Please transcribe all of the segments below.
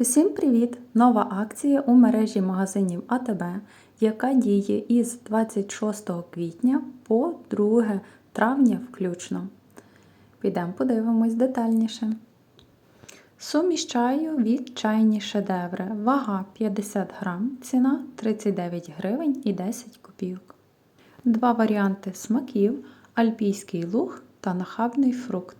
Усім привіт! Нова акція у мережі магазинів АТБ, яка діє із 26 квітня по 2 травня включно. Підемо подивимось детальніше. Суміш чаю від чайні шедеври. Вага 50 грам, ціна 39 гривень і 10 копійок. Два варіанти смаків: альпійський луг та нахабний фрукт.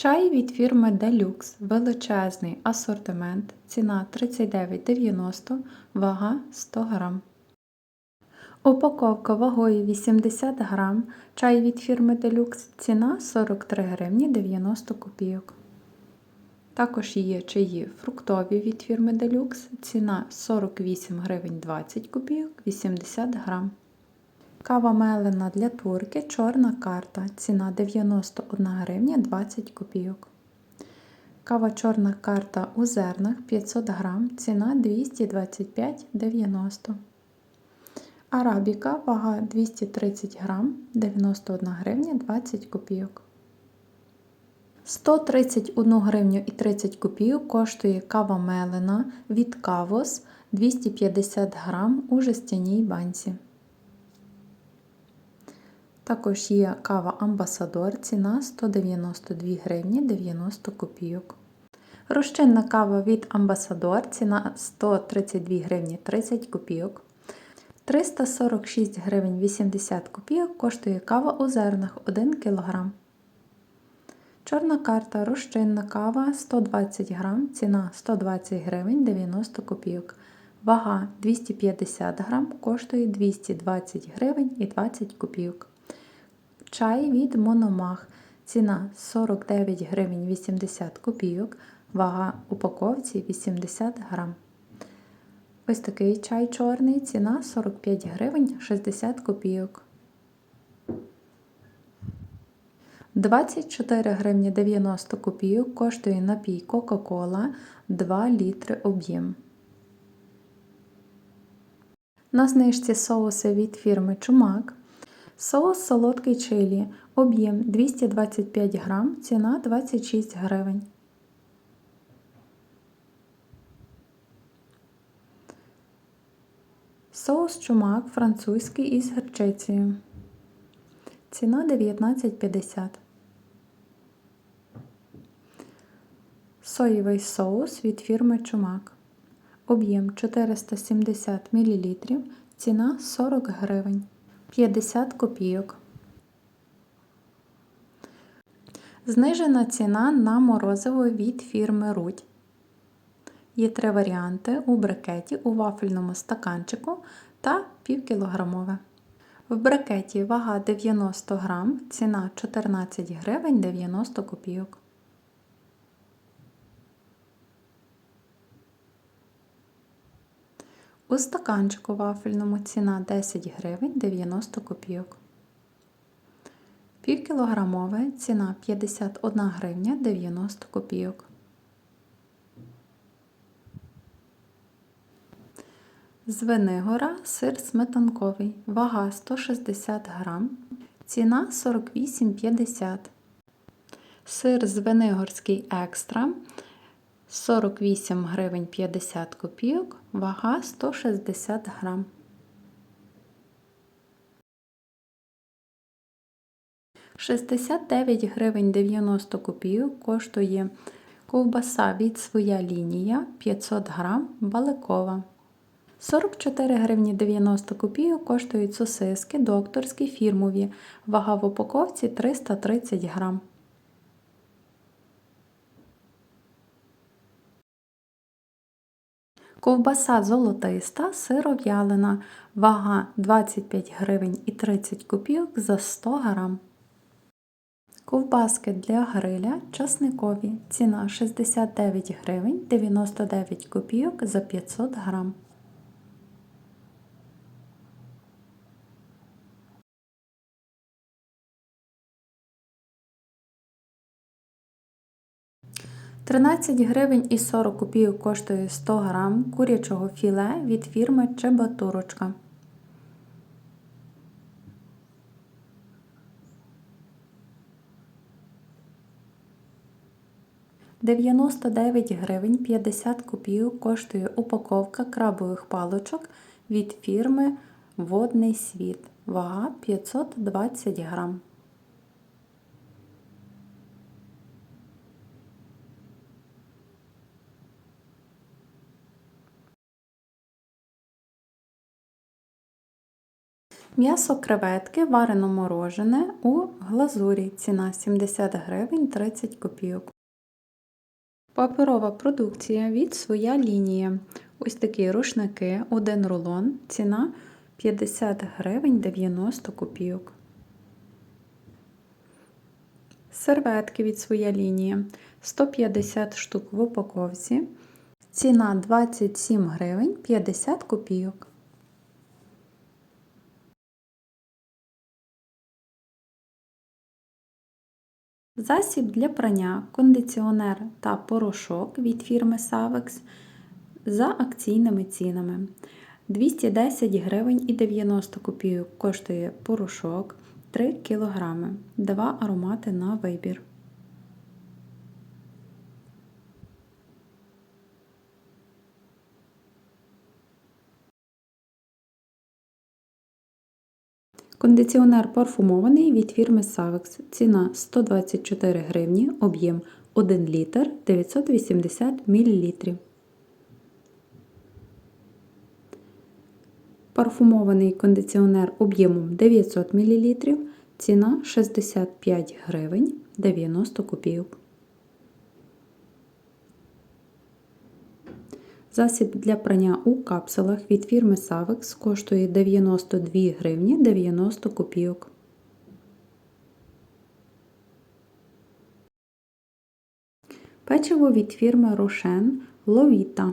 Чай від фірми Deluxe. Величезний асортимент. Ціна 39,90, вага 100 грам. Упаковка вагою 80 грам. Чай від фірми Deluxe. Ціна 43 гривні 90 копійок. Також є чаї фруктові від фірми Deluxe. Ціна 48 гривень 20 копійок 80 грам. Кава мелена для турки, чорна карта. Ціна 91 гривня 20 копійок. Кава чорна карта у зернах 500 грам, ціна 225,90. Арабіка вага 230 грам, 91 гривня 20 копійок. 131 гривню і 30 копійок коштує кава мелена від Кавос 250 грам у жестяній банці. Також є кава Амбасадор, ціна 192 гривні 90 копійок. Розчинна кава від Амбасадор, ціна 132 гривні 30 копійок. 346 гривень 80 копійок коштує кава у зернах 1 кг. Чорна карта розчинна кава 120 грам, ціна 120 гривень 90 копійок. Вага 250 грам коштує 220 гривень і 20 копійок. Чай від Мономах. Ціна 49 гривень 80 копійок, вага упаковці 80 грам. Ось такий чай чорний, ціна 45 гривень 60 копійок. 24 гривні 90 копійок коштує напій Кока-Кола 2 літри об'єм. На знижці соуси від фірми Чумак. Соус солодкий чилі. Об'єм 225 грам, ціна 26 гривень. Соус чумак французький із гірчицею. Ціна 19,50. Соєвий соус від фірми Чумак. Об'єм 470 мл. Ціна 40 гривень. 50 копійок. Знижена ціна на морозиво від фірми Рудь. Є три варіанти у брикеті у вафельному стаканчику та півкілограмове. В брикеті вага 90 грам, ціна 14 гривень 90 копійок. У стаканчику вафельному ціна 10 гривень 90 копійок. Півкілограмове ціна 51 гривня 90 копійок. Звенигора сир сметанковий. Вага 160 грам. Ціна 48,50. Сир звенигорський екстра 48 гривень 50 копійок, вага 160 грам. Шістдесят дев'ять гривень 90 копійок коштує ковбаса від своя лінія 500 грам баликова. 44 гривні 90 копійок коштують сосиски докторські фірмові. Вага в упаковці 330 грам. Ковбаса золотиста, сиров'ялина, вага 25 гривень і 30 копійок за 100 грам. Ковбаски для гриля часникові. Ціна 69 гривень 99 копійок за 500 грам. Тринадцять гривень і 40 копійок коштує 100 грам курячого філе від фірми Чебатурочка. 99 гривень 50 копійок коштує упаковка крабових паличок від фірми Водний світ. Вага 520 грам. М'ясо креветки варено морожене у глазурі. Ціна 70 гривень 30 копійок. Паперова продукція від своя лінія. Ось такі рушники, один рулон. Ціна 50 гривень 90 копійок. Серветки від своя лінія 150 штук в упаковці. Ціна 27 гривень 50 копійок. Засіб для прання, кондиціонер та порошок від фірми Savex за акційними цінами. 210 гривень і 90 копійок коштує порошок 3 кг, два аромати на вибір. Кондиціонер парфумований від фірми Savex. Ціна 124 гривні, об'єм 1 літр 980 мл. Парфумований кондиціонер об'ємом 900 мл. Ціна 65 гривень 90 копійок. Засіб для прання у капсулах від фірми Savex коштує 92 гривні 90 копійок. Печиво від фірми Рошен Ловіта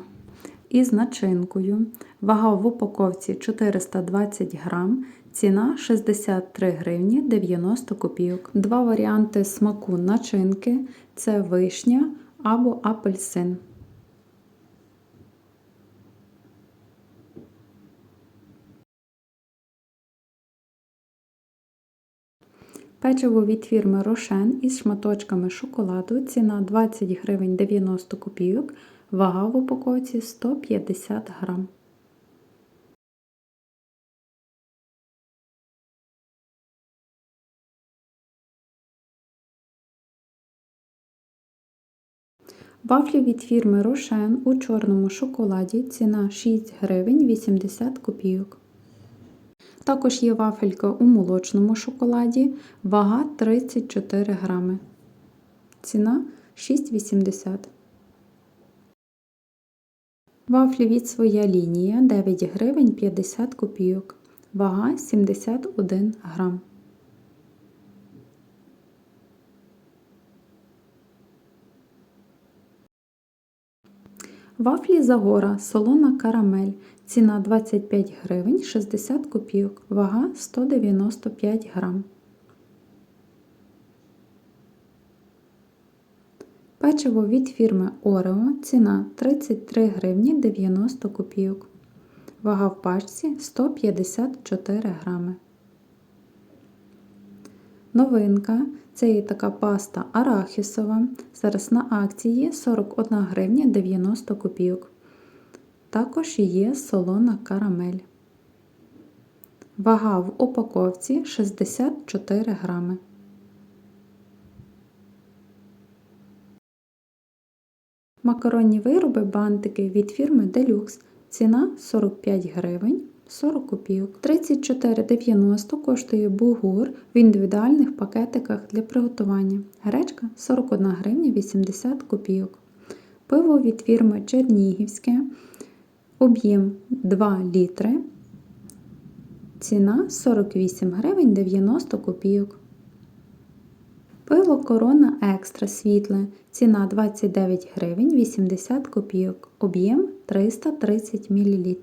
із начинкою. Вага в упаковці 420 грам, ціна 63 гривні 90 копійок. Два варіанти смаку начинки це вишня або апельсин. Печиво від фірми Рошен із шматочками шоколаду. Ціна 20 гривень 90 копійок, вага в упаковці 150 грам. Вафлі від фірми Рошен у чорному шоколаді. Ціна 6 гривень 80 копійок. Також є вафелька у молочному шоколаді, вага 34 грами. Ціна 6,80. Вафлі від своя лінія 9 гривень 50 копійок. Вага 71 грам. Вафлі Загора, солона карамель. Ціна 25 гривень 60 копійок, вага 195 грам. Печиво від фірми Орео. Ціна 33 гривні 90 копійок. Вага в пачці 154 грами. Новинка це є така паста арахісова. Зараз на акції 41 гривня 90 копійок. Також є солона карамель. Вага в упаковці 64 грами. Макаронні вироби бантики від фірми Deluxe. Ціна 45 гривень 40 копійок. 34,90 коштує бугур в індивідуальних пакетиках для приготування. Гречка 41 гривня 80 копійок. Пиво від фірми Чернігівське. Об'єм 2 літри. Ціна 48 гривень 90 копійок. Пиво корона екстра світле. Ціна 29 гривень 80 копійок. Об'єм 330 мл.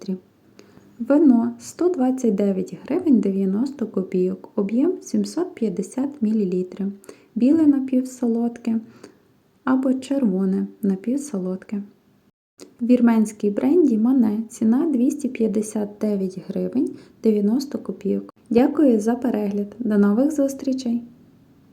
Вино 129 гривень 90 копійок, об'єм 750 мл. Біле напівсолодке або червоне напівсолодке. Вірменській бренді Мане ціна 259 гривень 90 копійок. Дякую за перегляд. До нових зустрічей!